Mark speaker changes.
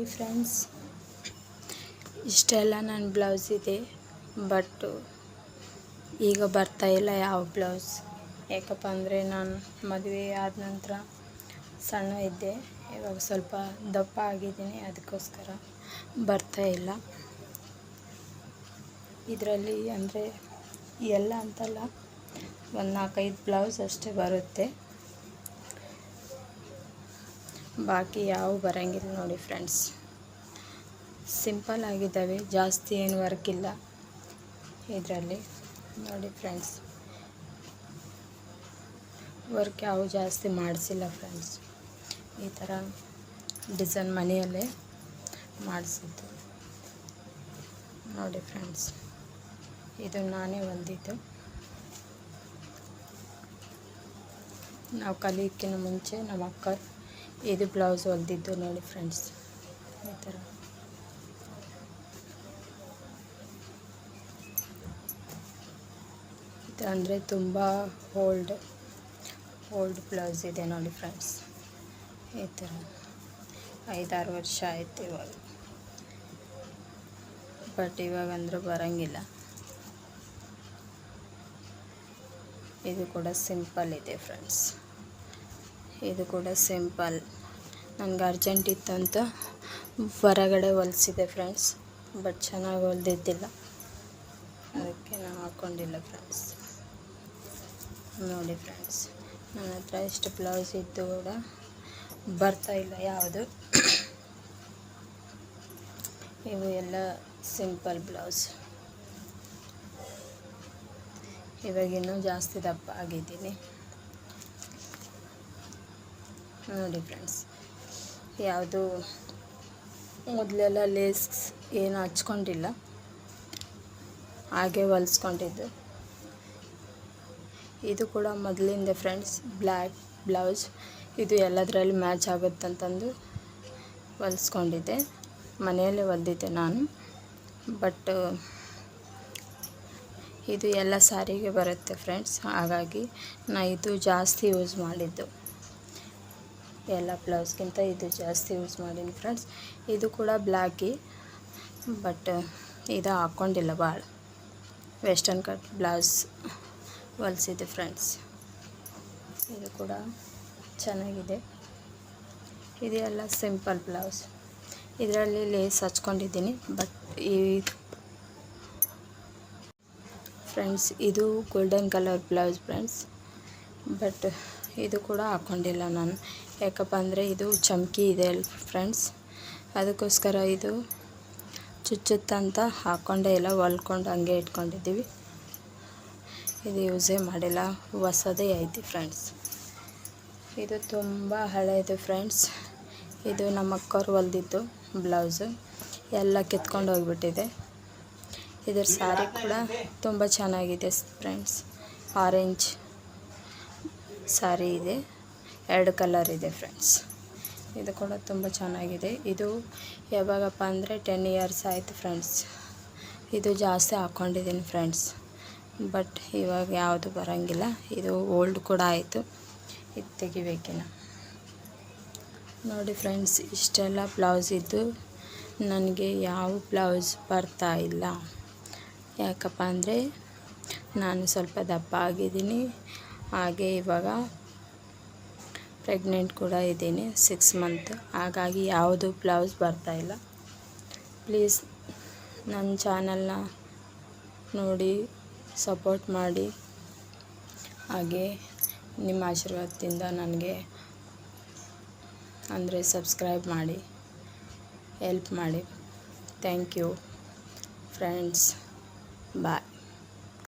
Speaker 1: ನೋಡಿ ಫ್ರೆಂಡ್ಸ್. ಇಷ್ಟೆಲ್ಲ ನನ್ನ ಬ್ಲೌಸ್ ಇದೆ. ಬಟ್ ಈಗ ಬರ್ತಾ ಇಲ್ಲ ಯಾವ ಬ್ಲೌಸ್. ಯಾಕಪ್ಪ ಅಂದರೆ ನಾನು ಮದುವೆ ಆದ ನಂತರ ಸಣ್ಣ ಇದ್ದೆ. ಇವಾಗ ಸ್ವಲ್ಪ ದಪ್ಪ ಆಗಿದ್ದೀನಿ, ಅದಕ್ಕೋಸ್ಕರ ಬರ್ತಾ ಇಲ್ಲ. ಇದರಲ್ಲಿ ಅಂದರೆ ಎಲ್ಲ ಅಂತಲ್ಲ, ಒಂದು ನಾಲ್ಕೈದು ಬ್ಲೌಸ್ ಅಷ್ಟೇ ಬರುತ್ತೆ. ಬಾಕಿ ಯಾವ ಬರೋಂಗಿಲ್ಲ ನೋಡಿ ಫ್ರೆಂಡ್ಸ್ ಸಿಂಪಲ್ ಆಗಿದ್ದಾವೆ, ಜಾಸ್ತಿ ಏನು ವರ್ಕ್ ಇಲ್ಲ ಇದರಲ್ಲಿ. ನೋಡಿ ಫ್ರೆಂಡ್ಸ್ ವರ್ಕ್ ಯಾವ ಜಾಸ್ತಿ ಮಾಡಿಸಿಲ್ಲ ಫ್ರೆಂಡ್ಸ್ ಈ ಥರ ಡಿಸೈನ್ ಮನೆಯಲ್ಲೇ ಮಾಡಿಸಿದ್ದು. ನೋಡಿ ಫ್ರೆಂಡ್ಸ್ ಇದು ನಾನೇ ಹೊಂದಿದ್ದು. ನಾವು ಕಲಿಯೋಕ್ಕಿಂತ ಮುಂಚೆ ನಮ್ಮ ಅಕ್ಕ ಇದು ಬ್ಲೌಸ್ ಹೊಲ್ದಿದ್ದು ನೋಡಿ ಫ್ರೆಂಡ್ಸ್. ಈ ಥರ. ಇದು ಅಂದರೆ ತುಂಬ ಓಲ್ಡ್ ಓಲ್ಡ್ ಬ್ಲೌಸ್ ಇದೆ ನೋಡಿ ಫ್ರೆಂಡ್ಸ್. ಈ ಥರ. ಐದಾರು ವರ್ಷ ಆಯಿತು ಇವಾಗ. ಬಟ್ ಇವಾಗ ಅಂದ್ರೆ ಬರೋಂಗಿಲ್ಲ. ಇದು ಕೂಡ ಸಿಂಪಲ್ ಇದೆ ಫ್ರೆಂಡ್ಸ್. ಇದು ಕೂಡ ಸಿಂಪಲ್. ನನಗೆ ಅರ್ಜೆಂಟ್ ಇತ್ತಂತ ಹೊರಗಡೆ ಹೊಲಿಸಿದೆ ಫ್ರೆಂಡ್ಸ್ ಬಟ್ ಚೆನ್ನಾಗಿ ಹೊಲ್ದಿದ್ದಿಲ್ಲ. ಅದಕ್ಕೆ ನಾನು ಹಾಕ್ಕೊಂಡಿಲ್ಲ ಫ್ರೆಂಡ್ಸ್ ನೋಡಿ ಫ್ರೆಂಡ್ಸ್ ನನ್ನ ಹತ್ರ ಎಷ್ಟು ಬ್ಲೌಸ್ ಇದ್ದು ಕೂಡ ಬರ್ತಾ ಇಲ್ಲ ಯಾವುದು. ಇವು ಎಲ್ಲ ಸಿಂಪಲ್ ಬ್ಲೌಸ್ ಇವಾಗ ಇನ್ನೂ ಜಾಸ್ತಿ ದಪ್ಪ ಆಗಿದ್ದೀನಿ. ನೋಡಿ ಫ್ರೆಂಡ್ಸ್ ಯಾವುದು? ಮೊದಲೆಲ್ಲ ಲೇಸ್ ಏನು ಹಚ್ಕೊಂಡಿಲ್ಲ. ಹಾಗೆ ಹೊಲಿಸ್ಕೊಂಡಿದ್ದು. ಇದು ಕೂಡ ಮೊದಲಿಂದ ಫ್ರೆಂಡ್ಸ್ ಬ್ಲ್ಯಾಕ್ ಬ್ಲೌಸ್. ಇದು ಎಲ್ಲದರಲ್ಲಿ ಮ್ಯಾಚ್ ಆಗುತ್ತಂತಂದು ಹೊಲಿಸ್ಕೊಂಡಿದ್ದೆ. ಮನೆಯಲ್ಲೇ ಹೊಲ್ದಿದ್ದೆ ನಾನು. ಬಟ್ ಇದು ಎಲ್ಲ ಸಾರಿಗೆ ಬರುತ್ತೆ ಫ್ರೆಂಡ್ಸ್. ಹಾಗಾಗಿ ನಾ ಇದು ಜಾಸ್ತಿ ಯೂಸ್ ಮಾಡಿದ್ದು. ಎಲ್ಲ ಬ್ಲೌಸ್ಗಿಂತ ಇದು ಜಾಸ್ತಿ ಯೂಸ್ ಮಾಡೀನಿ ಫ್ರೆಂಡ್ಸ್. ಇದು ಕೂಡ ಬ್ಲ್ಯಾಕಿ ಬಟ್ ಇದು ಹಾಕ್ಕೊಂಡಿಲ್ಲ ಭಾಳ. ವೆಸ್ಟರ್ನ್ ಕಟ್ ಬ್ಲೌಸ್ ಹೊಲಿಸಿದೆ ಫ್ರೆಂಡ್ಸ್. ಇದು ಕೂಡ ಚೆನ್ನಾಗಿದೆ. ಇದು ಎಲ್ಲ ಸಿಂಪಲ್ ಬ್ಲೌಸ್. ಇದರಲ್ಲಿ ಲೇಸ್ ಹಚ್ಕೊಂಡಿದ್ದೀನಿ, ಬಟ್ ಈ ಫ್ರೆಂಡ್ಸ್, ಇದು golden colour blouse friends. But ಇದು ಕೂಡ ಹಾಕ್ಕೊಂಡಿಲ್ಲ ನಾನು. ಯಾಕಪ್ಪ ಅಂದರೆ ಇದು ಚಮಕಿ ಇದೆ ಫ್ರೆಂಡ್ಸ್ ಅದಕ್ಕೋಸ್ಕರ ಇದು ಚುಚ್ಚುತ್ತಂತ ಹಾಕ್ಕೊಂಡೇ ಇಲ್ಲ, ಹೊಲ್ಕೊಂಡು ಹಂಗೆ ಇಟ್ಕೊಂಡಿದ್ದೀವಿ. ಇದು ಯೂಸೇ ಮಾಡಿಲ್ಲ, ಹೊಸದೇ ಐತಿ ಫ್ರೆಂಡ್ಸ್ ಇದು ತುಂಬ ಹಳೆಯದು ಫ್ರೆಂಡ್ಸ್ ಇದು ನಮ್ಮ ಅಕ್ಕವ್ರು ಹೊಲ್ದಿದ್ದು ಬ್ಲೌಸು ಎಲ್ಲ ಕಿತ್ಕೊಂಡು ಹೋಗ್ಬಿಟ್ಟಿದೆ. ಇದರ ಸ್ಯಾರಿ ಕೂಡ ತುಂಬ ಚೆನ್ನಾಗಿದೆ ಫ್ರೆಂಡ್ಸ್ ಆರೆಂಜ್ ಸ್ಯಾರಿ ಇದೆ. ಎರಡು ಕಲರ್ ಇದೆ ಫ್ರೆಂಡ್ಸ್ ಇದು ಕೂಡ ತುಂಬ ಚೆನ್ನಾಗಿದೆ. ಇದು ಯಾವಾಗಪ್ಪ ಅಂದರೆ ಟೆನ್ ಇಯರ್ಸ್ ಆಯಿತು ಫ್ರೆಂಡ್ಸ್ ಇದು ಜಾಸ್ತಿ ಹಾಕ್ಕೊಂಡಿದ್ದೀನಿ ಫ್ರೆಂಡ್ಸ್ ಬಟ್ ಇವಾಗ ಯಾವುದು ಬರೋಂಗಿಲ್ಲ. ಇದು ಓಲ್ಡ್ ಕೂಡ ಆಯಿತು. ಇದು ತೆಗಿಬೇಕಿನ ನೋಡಿ ಫ್ರೆಂಡ್ಸ್ ಇಷ್ಟೆಲ್ಲ ಬ್ಲೌಸ್ ಇದ್ದು ನನಗೆ ಯಾವ ಬ್ಲೌಸ್ ಬರ್ತಾ ಇಲ್ಲ. ಯಾಕಪ್ಪ ಅಂದರೆ ನಾನು ಸ್ವಲ್ಪ ದಪ್ಪ ಆಗಿದ್ದೀನಿ. ಹಾಗೆ ಇವಾಗ ಪ್ರೆಗ್ನೆಂಟ್ ಕೂಡ ಇದ್ದೀನಿ ಸಿಕ್ಸ್ ಮಂತ್ ಹಾಗಾಗಿ ಯಾವುದು ಬ್ಲೌಸ್ ಬರ್ತಾಯಿಲ್ಲ ಪ್ಲೀಸ್ ನನ್ನ ಚಾನಲ್ನ ನೋಡಿ ಸಪೋರ್ಟ್ ಮಾಡಿ. ಹಾಗೆ ನಿಮ್ಮ ಆಶೀರ್ವಾದದಿಂದ ನನಗೆ ಅಂದರೆ ಸಬ್ಸ್ಕ್ರೈಬ್ ಮಾಡಿ ಹೆಲ್ಪ್ ಮಾಡಿ. Thank you friends bye